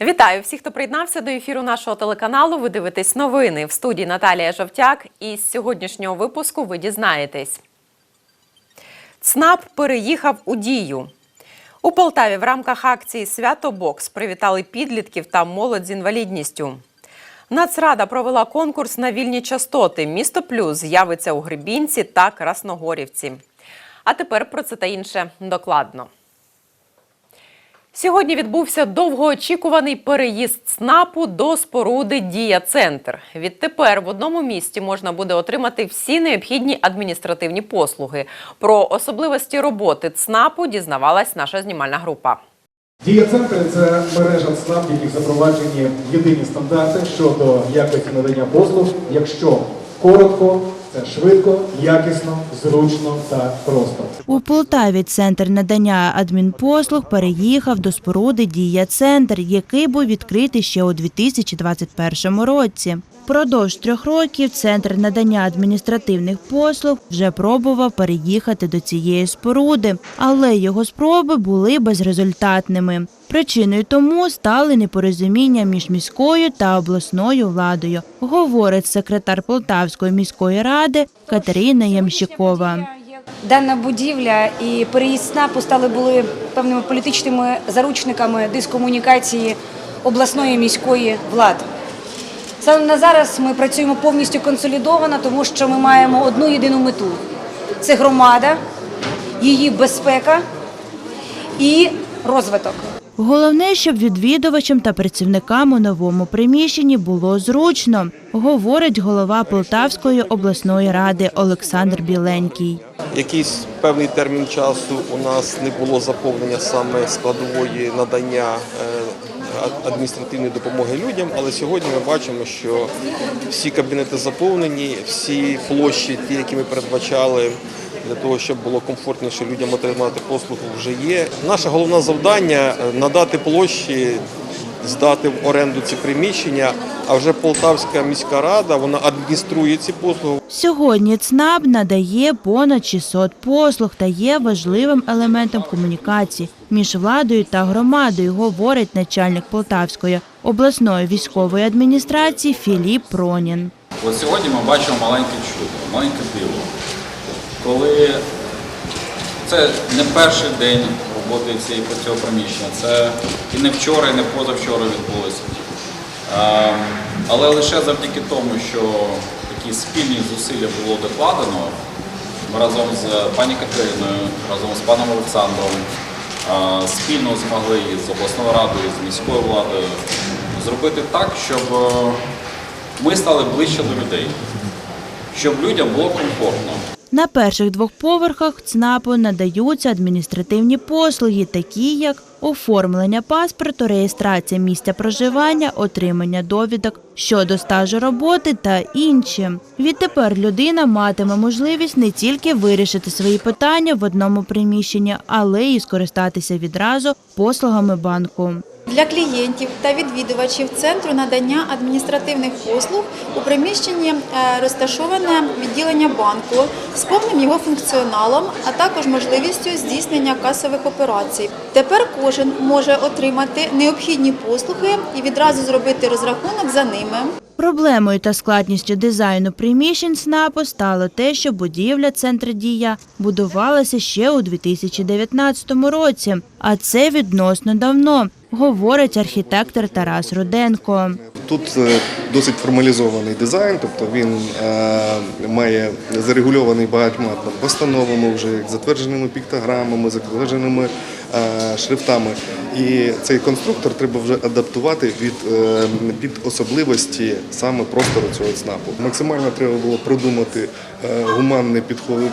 Вітаю всіх, хто приєднався до ефіру нашого телеканалу. Ви дивитесь новини в студії Наталія Жовтяк. І з сьогоднішнього випуску ви дізнаєтесь. ЦНАП переїхав у дію. У Полтаві в рамках акції Свято Бокс привітали підлітків та молодь з інвалідністю. Нацрада провела конкурс на вільні частоти. Місто Плюс з'явиться у Гребінці та Красногорівці. А тепер про це та інше докладно. Сьогодні відбувся довгоочікуваний переїзд ЦНАПу до споруди Дія Центр. Відтепер в одному місті можна буде отримати всі необхідні адміністративні послуги. Про особливості роботи ЦНАПу дізнавалась наша знімальна група. Дія центри це мережа ЦНАП, яких запроваджені єдині стандарти щодо якості надання послуг, якщо коротко, швидко, якісно, зручно та просто. У Полтаві центр надання адмінпослуг переїхав до споруди Дія Центр, який був відкритий ще у 2021 році. Впродовж трьох років центр надання адміністративних послуг вже пробував переїхати до цієї споруди, але його спроби були безрезультатними. Причиною тому стали непорозуміння між міською та обласною владою, говорить секретар Полтавської міської ради Катерина Ямщикова. Дана будівля і переїзд СНАПу стали були певними політичними заручниками дискомунікації обласної міської влади. Саме на зараз ми працюємо повністю консолідовано, тому що ми маємо одну єдину мету: це громада, її безпека і розвиток. Головне, щоб відвідувачам та працівникам у новому приміщенні було зручно, говорить голова Полтавської обласної ради Олександр Біленький. Якийсь певний термін часу у нас не було заповнення саме складової надання е, адміністративної допомоги людям, але сьогодні ми бачимо, що всі кабінети заповнені, всі площі, ті, які ми передбачали для того, щоб було комфортніше людям отримати послугу, вже є. Наше головне завдання е, надати площі. Здати в оренду ці приміщення, а вже Полтавська міська рада вона адмініструє ці послуги. Сьогодні ЦНАП надає понад 600 послуг та є важливим елементом комунікації між владою та громадою, говорить начальник Полтавської обласної військової адміністрації Філіп Пронін. От сьогодні ми бачимо маленьке чудо, маленьке диво. Коли це не перший день роботи цієї цього приміщення, це і не вчора, і не позавчора відбулося. Але лише завдяки тому, що такі спільні зусилля було докладено разом з пані Катериною, разом з паном Олександром, спільно змогли і з обласною радою, з міською владою зробити так, щоб е, ми стали ближче до людей, щоб людям було комфортно. На перших двох поверхах ЦНАПу надаються адміністративні послуги, такі як оформлення паспорту, реєстрація місця проживання, отримання довідок щодо стажу роботи та інші. Відтепер людина матиме можливість не тільки вирішити свої питання в одному приміщенні, але й скористатися відразу послугами банку. Для клієнтів та відвідувачів центру надання адміністративних послуг у приміщенні е, розташоване відділення банку з повним його функціоналом, а також можливістю здійснення касових операцій. Тепер кожен може отримати необхідні послуги і відразу зробити розрахунок за ними. Проблемою та складністю дизайну приміщень СНАПу стало те, що будівля центру дія будувалася ще у 2019 році, а це відносно давно, говорить архітектор Тарас Руденко. Тут е, досить формалізований дизайн, тобто він е, має зарегульований багатьма постановами, вже затвердженими піктограмами, затвердженими шрифтами. І цей конструктор треба вже адаптувати від, е, під особливості саме простору цього ЦНАПу. Максимально треба було продумати е, гуманний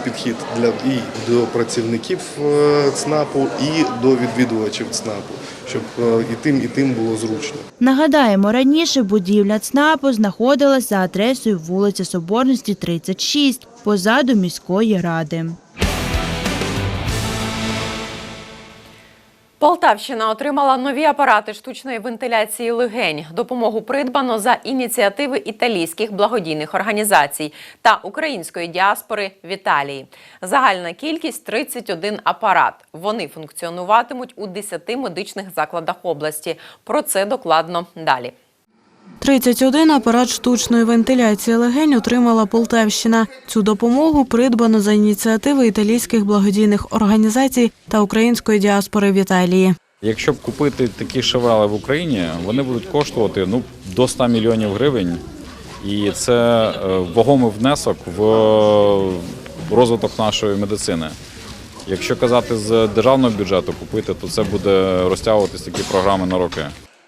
підхід для і до працівників е, ЦНАПу, і до відвідувачів ЦНАПу, щоб е, і тим, і тим було зручно. Нагадаємо, раніше будівля ЦНАПу знаходилась за адресою вулиця Соборності, 36, позаду міської ради. Полтавщина отримала нові апарати штучної вентиляції легень. Допомогу придбано за ініціативи італійських благодійних організацій та української діаспори в Італії. Загальна кількість 31 апарат. Вони функціонуватимуть у 10 медичних закладах області. Про це докладно далі. 31 апарат штучної вентиляції легень отримала Полтавщина. Цю допомогу придбано за ініціативи італійських благодійних організацій та української діаспори в Італії. Якщо б купити такі шевели в Україні, вони будуть коштувати ну, до 100 мільйонів гривень. І це е, вагомий внесок в розвиток нашої медицини. Якщо казати з державного бюджету купити, то це буде розтягуватись такі програми на роки.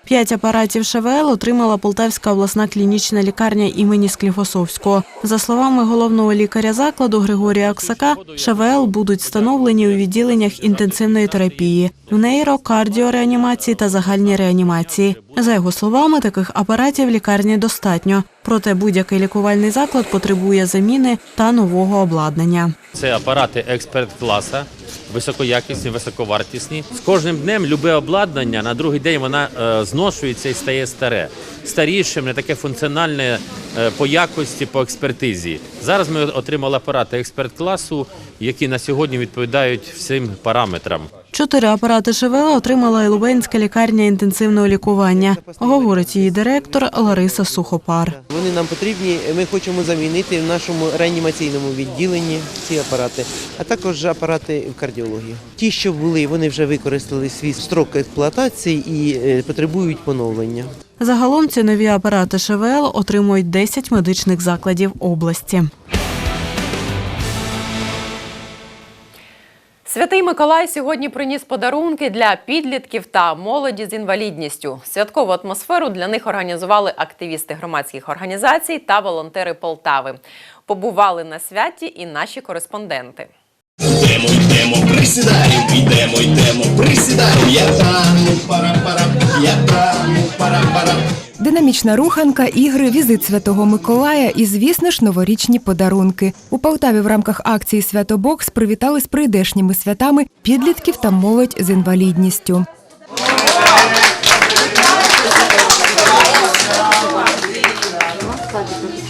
П'ять апаратів ШВЛ отримала Полтавська обласна клінічна лікарня імені Скліфосовського. За словами головного лікаря закладу Григорія Оксака, ШВЛ будуть встановлені у відділеннях інтенсивної терапії, в нейро, кардіореанімації та загальній реанімації. За його словами, таких апаратів лікарні достатньо. Проте будь-який лікувальний заклад потребує заміни та нового обладнання. Це апарати експерт класа, високоякісні, високовартісні. З кожним днем любе обладнання на другий день вона е, зношується і стає старе, старішим, не таке функціональне е, по якості, по експертизі. Зараз ми отримали апарати експерт класу, які на сьогодні відповідають всім параметрам. Чотири апарати ШВЛ отримала і Лубенська лікарня інтенсивного лікування, говорить її директор Лариса Сухопар. Вони нам потрібні. Ми хочемо замінити в нашому реанімаційному відділенні ці апарати, а також апарати в кардіології. Ті, що були, вони вже використали свій строк експлуатації і е, потребують поновлення. Загалом ці нові апарати ШВЛ отримують 10 медичних закладів області. Святий Миколай сьогодні приніс подарунки для підлітків та молоді з інвалідністю. Святкову атмосферу для них організували активісти громадських організацій та волонтери Полтави. Побували на святі і наші кореспонденти. Йдемо, йдемо, присідаємо, йдемо, йдемо, присідаємо. Я там, пара-пара, я там, пара-пара. Динамічна руханка, ігри, візит Святого Миколая і, звісно ж, новорічні подарунки. У Полтаві в рамках акції Святобокс привітали з прийдешніми святами підлітків та молодь з інвалідністю.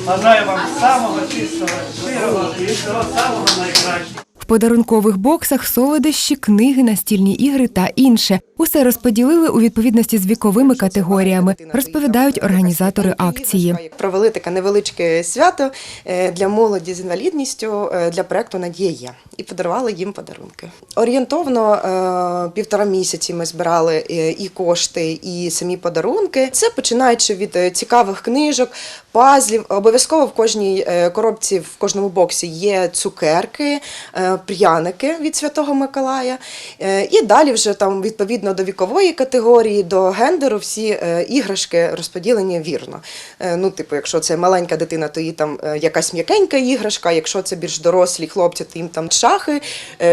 Бажаю вам самого чистого, щирого і самого найкращого. Подарункових боксах солодощі, книги, настільні ігри та інше. Усе розподілили у відповідності з віковими категоріями, розповідають організатори акції. Провели таке невеличке свято е, для молоді з інвалідністю е, для проекту Надія і подарували їм подарунки. Орієнтовно е, півтора місяці ми збирали і кошти, і самі подарунки. Це починаючи від цікавих книжок, пазлів. Обов'язково в кожній е, коробці, в кожному боксі є цукерки, е, пряники від Святого Миколая. Е, І далі вже там відповідно до вікової категорії, до гендеру всі іграшки розподілені вірно. Ну, типу, якщо це маленька дитина, то їй там якась м'якенька іграшка, якщо це більш дорослі хлопці, то їм там шахи,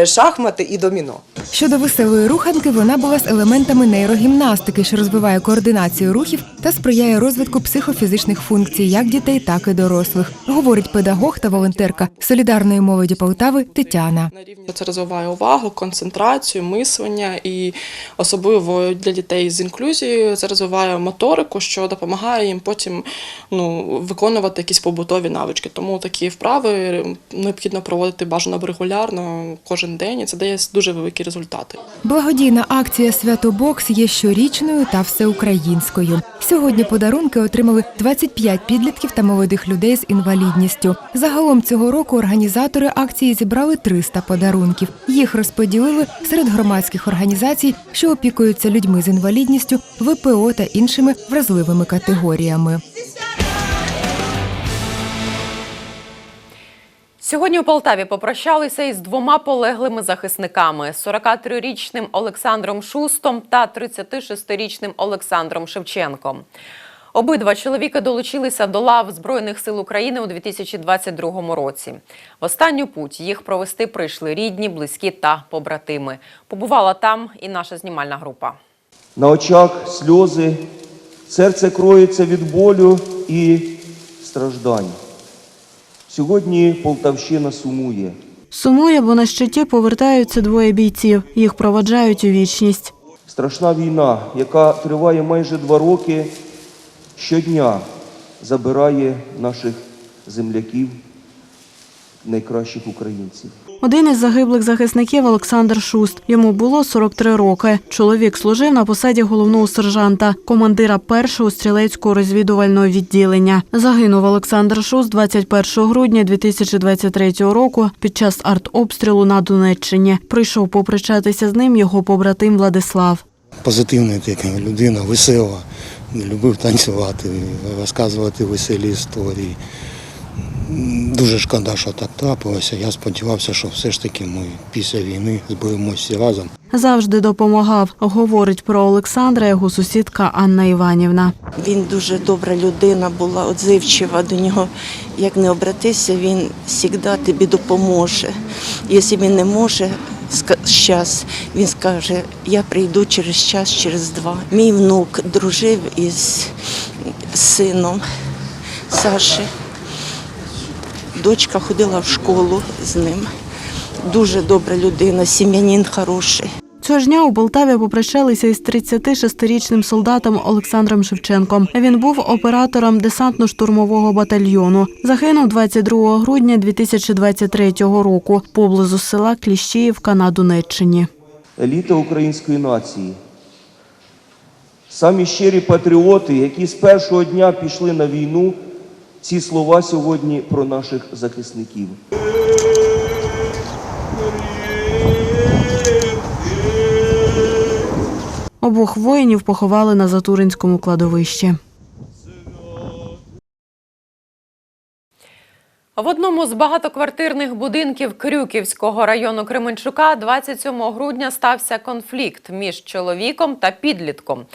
шахмати і доміно. Щодо веселої руханки, вона була з елементами нейрогімнастики, що розвиває координацію рухів та сприяє розвитку психофізичних функцій як дітей, так і дорослих, говорить педагог та волонтерка солідарної молоді Полтави Тетяна. Це розвиває увагу, концентрацію, мислення і особливо для дітей з інклюзією це розвиває моторику, що допомагає їм потім ну, виконувати якісь побутові навички. Тому такі вправи необхідно проводити бажано регулярно кожен день, і це дає дуже великі результати. Благодійна акція Святобокс є щорічною та всеукраїнською. Сьогодні подарунки отримали 25 підлітків та молодих людей з інвалідністю. Загалом цього року організатори акції зібрали 300 подарунків. Їх розподілили серед громадських організацій, що опікуються людьми з інвалідністю, ВПО та іншими вразливими категоріями. Сьогодні у Полтаві попрощалися із двома полеглими захисниками: 43-річним Олександром Шустом та 36-річним Олександром Шевченком. Обидва чоловіки долучилися до лав Збройних сил України у 2022 році. В останню путь їх провести прийшли рідні, близькі та побратими. Побувала там і наша знімальна група. На очах сльози, серце кроється від болю і страждань. Сьогодні Полтавщина сумує. Сумує, бо на щиті повертаються двоє бійців. Їх проводжають у вічність. Страшна війна, яка триває майже два роки, щодня забирає наших земляків, найкращих українців. Один із загиблих захисників Олександр Шуст. Йому було 43 роки. Чоловік служив на посаді головного сержанта, командира першого стрілецького розвідувального відділення. Загинув Олександр Шуст 21 грудня 2023 року під час артобстрілу на Донеччині. Прийшов попрощатися з ним його побратим Владислав. позитивна така людина, весела, любив танцювати, розказувати веселі історії. Дуже шкода, що так трапилося. Я сподівався, що все ж таки ми після війни зберемося разом. Завжди допомагав. Говорить про Олександра його сусідка Анна Іванівна. Він дуже добра людина була, отзивчива до нього. Як не обратися, він завжди тобі допоможе. Якщо він не може зараз, він скаже, я прийду через час, через два. Мій внук дружив із сином Саші. Дочка ходила в школу з ним. Дуже добра людина, сім'янин хороший. Цього ж дня у Полтаві попрощалися із 36-річним солдатом Олександром Шевченком. Він був оператором десантно-штурмового батальйону. Загинув 22 грудня 2023 року поблизу села Кліщіївка на Донеччині. еліта української нації. Самі щирі патріоти, які з першого дня пішли на війну, ці слова сьогодні про наших захисників. Обох воїнів поховали на Затуринському кладовищі. В одному з багатоквартирних будинків Крюківського району Кременчука 27 грудня стався конфлікт між чоловіком та підлітком.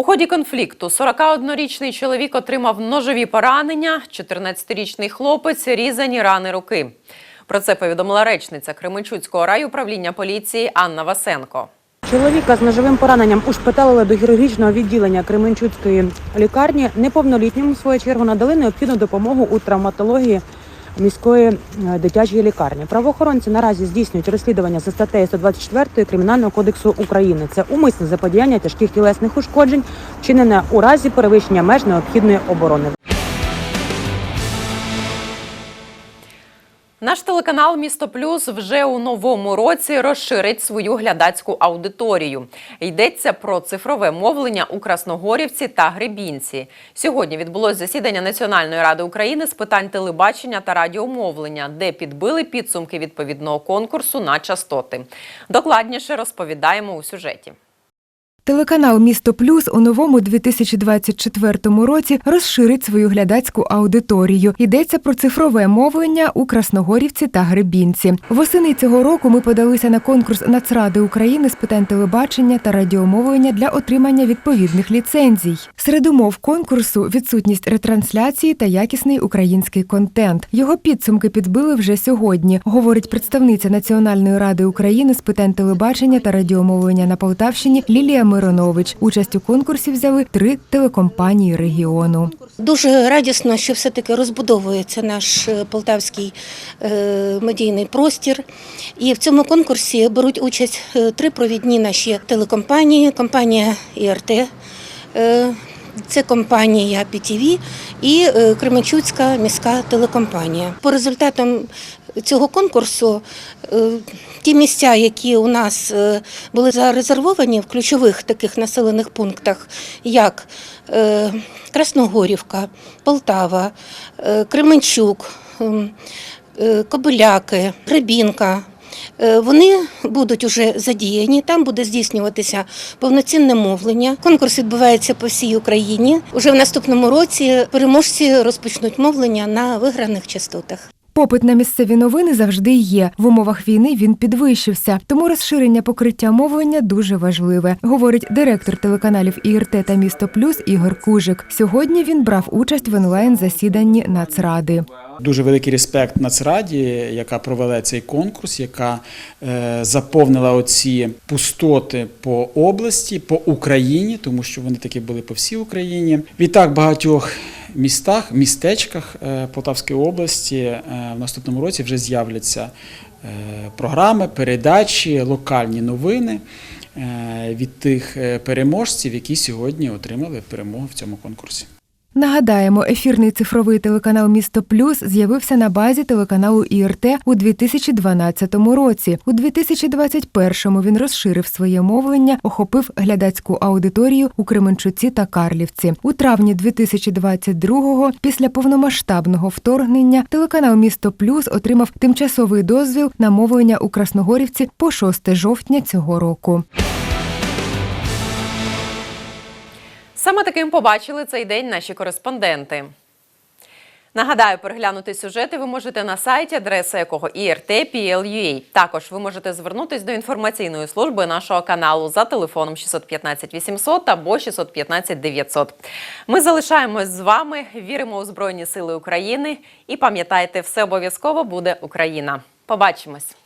У ході конфлікту 41-річний чоловік отримав ножові поранення, 14-річний хлопець різані рани руки. Про це повідомила речниця Кременчуцького райуправління поліції Анна Васенко. Чоловіка з ножовим пораненням ушпиталили до хірургічного відділення Кременчуцької лікарні. Неповнолітньому в свою чергу надали необхідну допомогу у травматології міської е, дитячої лікарні. Правоохоронці наразі здійснюють розслідування за статтею 124 Кримінального кодексу України. Це умисне заподіяння тяжких тілесних ушкоджень, вчинене у разі перевищення меж необхідної оборони. Наш телеканал Місто Плюс вже у новому році розширить свою глядацьку аудиторію. Йдеться про цифрове мовлення у Красногорівці та Гребінці. Сьогодні відбулось засідання Національної ради України з питань телебачення та радіомовлення, де підбили підсумки відповідного конкурсу на частоти. Докладніше розповідаємо у сюжеті. Телеканал Місто Плюс у новому 2024 році розширить свою глядацьку аудиторію. Йдеться про цифрове мовлення у Красногорівці та Гребінці. Восени цього року ми подалися на конкурс Нацради України з питань телебачення та радіомовлення для отримання відповідних ліцензій. Серед умов конкурсу відсутність ретрансляції та якісний український контент. Його підсумки підбили вже сьогодні, говорить представниця Національної ради України з питань телебачення та радіомовлення на Полтавщині Лілія Миронович. Участь у конкурсі взяли три телекомпанії регіону. Дуже радісно, що все-таки розбудовується наш е, полтавський е, медійний простір. І в цьому конкурсі беруть участь е, три провідні наші телекомпанії: компанія ІРТ, це компанія PTV і Кременчуцька міська телекомпанія. По результатам цього конкурсу е, ті місця, які у нас е, були зарезервовані в ключових таких населених пунктах, як е, Красногорівка, Полтава, Кременчук, Кобиляки, Гребінка. Вони будуть уже задіяні, там буде здійснюватися повноцінне мовлення. Конкурс відбувається по всій Україні. Уже в наступному році переможці розпочнуть мовлення на виграних частотах. Попит на місцеві новини завжди є. В умовах війни він підвищився, тому розширення покриття мовлення дуже важливе, говорить директор телеканалів ІРТ та Місто Плюс Ігор Кужик. Сьогодні він брав участь в онлайн засіданні Нацради. Дуже великий респект Нацраді, яка провела цей конкурс, яка е, заповнила оці пустоти по області, по Україні, тому що вони такі були по всій Україні. Відтак багатьох містах, містечках е, Полтавської області е, в наступному році вже з'являться е, програми, передачі, локальні новини. від тих переможців, які сьогодні отримали перемогу в цьому конкурсі. Нагадаємо, ефірний цифровий телеканал Місто Плюс з'явився на базі телеканалу ІРТ у 2012 році. У 2021-му він розширив своє мовлення, охопив глядацьку аудиторію у Кременчуці та Карлівці. У травні 2022-го, після повномасштабного вторгнення, телеканал Місто Плюс отримав тимчасовий дозвіл на мовлення у Красногорівці по 6 жовтня цього року. Саме таким побачили цей день наші кореспонденти. Нагадаю, переглянути сюжети ви можете на сайті, адреса якого IRT.PL.UA. Також ви можете звернутись до інформаційної служби нашого каналу за телефоном 615 800 або 615 900. Ми залишаємось з вами, віримо у Збройні Сили України і пам'ятайте, все обов'язково буде Україна. Побачимось!